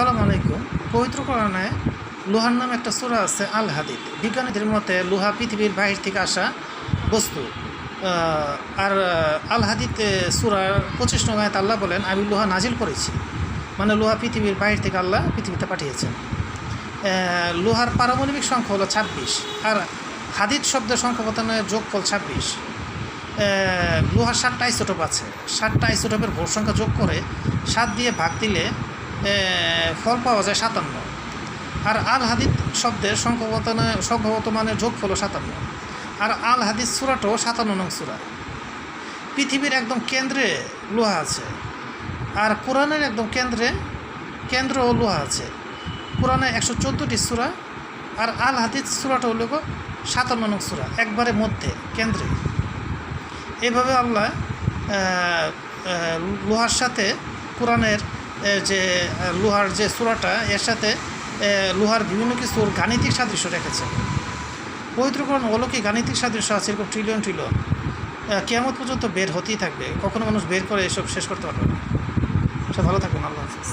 আসসালামু আলাইকুম। পবিত্র কোরআনে লোহার নামে একটা সূরা আছে আল হাদিদ বিজ্ঞানীদের মতে লোহা পৃথিবীর বাহির থেকে আসা বস্তু। আর আল হাদিদ সুরার পঁচিশ নং আল্লাহ বলেন, আমি লোহা নাজিল করেছি। মানে লোহা পৃথিবীর বাহির থেকে আল্লাহ পৃথিবীতে পাঠিয়েছেন। লোহার পারমাণবিক সংখ্যা হলো ছাব্বিশ, আর হাদিদ শব্দের সংখ্যা প্রথমে যোগফল ছাব্বিশ। লোহার সাতটা আইসোটোপ আছে। সাতটা আইসোটোপের ভোর সংখ্যা যোগ করে সাত দিয়ে ভাগ দিলে ফল পাওয়া যায় সাতান্ন। আর আল হাদিদ শব্দের সংখ্যাগত সংখ্যাগত মানের যোগ হলো সাতান্ন। আর আল হাদিদ সুরাটাও সাতান্ন নং সুরা। পৃথিবীর একদম কেন্দ্রে লোহা আছে। আর কোরআনের একদম কেন্দ্রে কেন্দ্র ও লোহা আছে। কোরআনে একশো চোদ্দোটি সুরা, আর আল হাদিদ সুরাটা হলো সাতান্ন নং সুরা, একবারে মধ্যে, কেন্দ্রে। এভাবে আল্লাহ লোহার সাথে কোরআনের যে লোহার যে চূড়াটা, এর সাথে লোহার বিভিন্ন কিছুর গাণিতিক সাদৃশ্য রেখেছে। পবিত্রকরণ অলৌকিক গাণিতিক সাদৃশ্য আছে এরকম ট্রিলিয়ন ট্রিলিয়ন কেয়ামত পর্যন্ত বের হতেই থাকবে। কখনো মানুষ বের করে এসব শেষ করতে পারবে না। সে ভালো থাকুন, আল্লাহ হাফিজ।